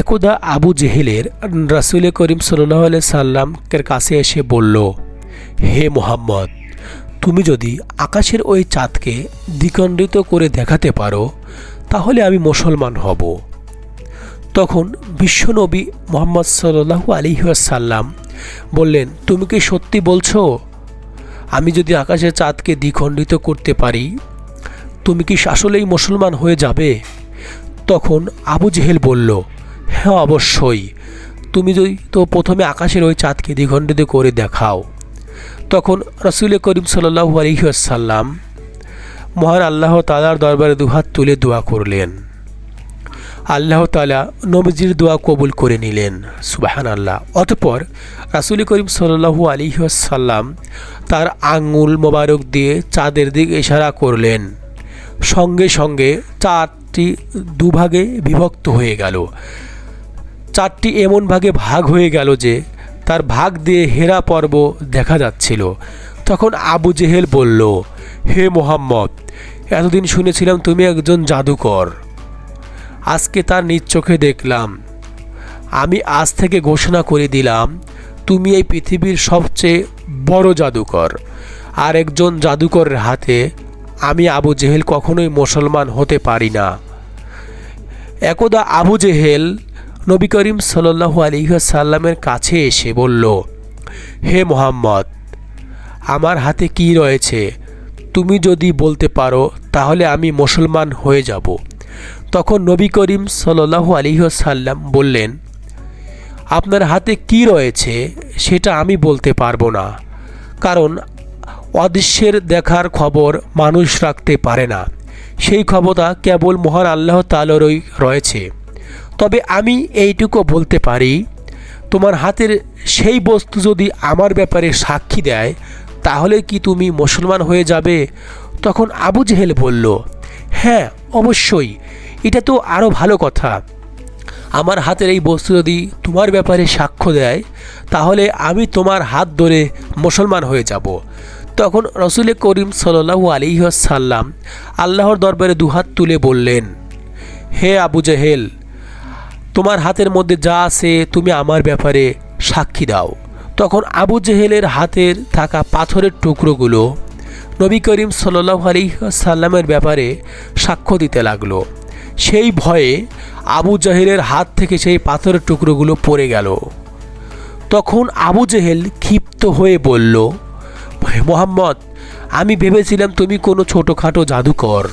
একদা আবু জেহেলের রাসুল করিম সাল্লাহ সাল্লামের কাছে এসে বলল, হে মোহাম্মদ, তুমি যদি আকাশের ওই চাঁদকে দ্বিখণ্ডিত করে দেখাতে পারো, তাহলে আমি মুসলমান হব। তখন বিশ্বনবী মোহাম্মদ সাল্লু আলিহাসাল্লাম বললেন, তুমি কি সত্যি বলছো? আমি যদি আকাশের চাঁদকে দ্বিখণ্ডিত করতে পারি, তুমি কি আসলেই মুসলমান হয়ে যাবে? তখন আবু জেহেল বলল হ্যাঁ অবশ্যই। তুমি যদি তো প্রথমে আকাশের ওই চাঁদকে দ্বিখণ্ডিত করে দেখাও। তখন রসুল করিম সাল্লাহু আলহিহাসাল্লাম মহান আল্লাহ তালার দরবারে দুহাত তুলে দোয়া করলেন। আল্লাহ তালা নবজির দোয়া কবুল করে নিলেন সুবাহান আল্লাহ অতপর রাসুল করিম সাল্লাহু আলিহাসাল্লাম তার আঙ্গুল মোবারক দিয়ে চাঁদের দিক ইশারা করলেন। সঙ্গে সঙ্গে চাঁদটি দুভাগে বিভক্ত হয়ে গেল। চারটি এমন ভাগে ভাগ হয়ে গেল যে তার ভাগ দিয়ে হেরা পর্ব দেখা যাচ্ছিল। তখন আবু জেহেল বলল, হে মোহাম্মদ, এতদিন শুনেছিলাম তুমি একজন জাদুকর। আজকে তার নিজ চোখে দেখলাম। আমি আজ থেকে ঘোষণা করে দিলাম, তুমি এই পৃথিবীর সবচেয়ে বড় জাদুকর। আর একজন জাদুকরের হাতে আমি আবু জেহেল কখনোই মুসলমান হতে পারি না। একদা আবু জেহেল নবী করিম সাল্লু আলিহাসাল্লামের কাছে এসে বলল, হে মোহাম্মদ, আমার হাতে কি রয়েছে? তুমি যদি বলতে পারো, তাহলে আমি মুসলমান হয়ে যাব। তখন নবী করিম সাল্লাহু আলিহাসাল্লাম বললেন, আপনার হাতে কি রয়েছে, সেটা আমি বলতে পারব না, কারণ অদৃশ্যের দেখার খবর মানুষ রাখতে পারে না। সেই ক্ষমতা কেবল মহান আল্লাহ তালরই রয়েছে। তবে আমি এইটুকু বলতে পারি, তোমার হাতের সেই বস্তু যদি আমার ব্যাপারে সাক্ষী দেয়, তাহলে কি তুমি মুসলমান হয়ে যাবে? তখন আবু জেহেল বলল হ্যাঁ অবশ্যই, এটা তো আরও ভালো কথা। আমার হাতের এই বস্তু যদি তোমার ব্যাপারে সাক্ষ্য দেয়, তাহলে আমি তোমার হাত ধরে মুসলমান হয়ে যাব। তখন রসুল করিম সাল্লাহু আলিহাসাল্লাম আল্লাহর দরবারে দুহাত তুলে বললেন, হে আবু জেহেল তোমার হাতের মধ্যে যা আছে তুমি আমার ব্যাপারে সাক্ষী দাও। তখন আবু জেহেলের হাতের থাকা পাথরের টুকরোগুলো নবী করিম সাল্লাহ আলী সাল্লামের ব্যাপারে সাক্ষ্য দিতে লাগল। সেই ভয়ে আবু জাহেলের হাত থেকে সেই পাথরের টুকরোগুলো পড়ে গেল। তখন আবু জেহেল ক্ষিপ্ত হয়ে বলল মোহাম্মদ, আমি ভেবেছিলাম তুমি কোনো ছোটোখাটো জাদুকর।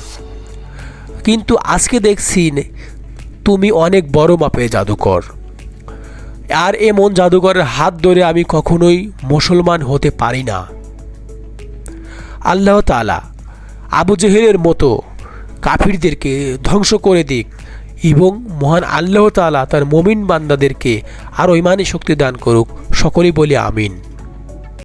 কিন্তু আজকে দেখছি তুমি অনেক বড় মাপে জাদুকর। আর এমন জাদুকরের হাত ধরে আমি কখনোই মুসলমান হতে পারি না। আল্লাহ তালা আবু জেহেলের মতো কাফিরদেরকে ধ্বংস করে দিক এবং মহান আল্লাহ তালা তার মমিন বান্দাদেরকে আরও ইমানি শক্তি দান করুক। সকলেই বলি আমিন।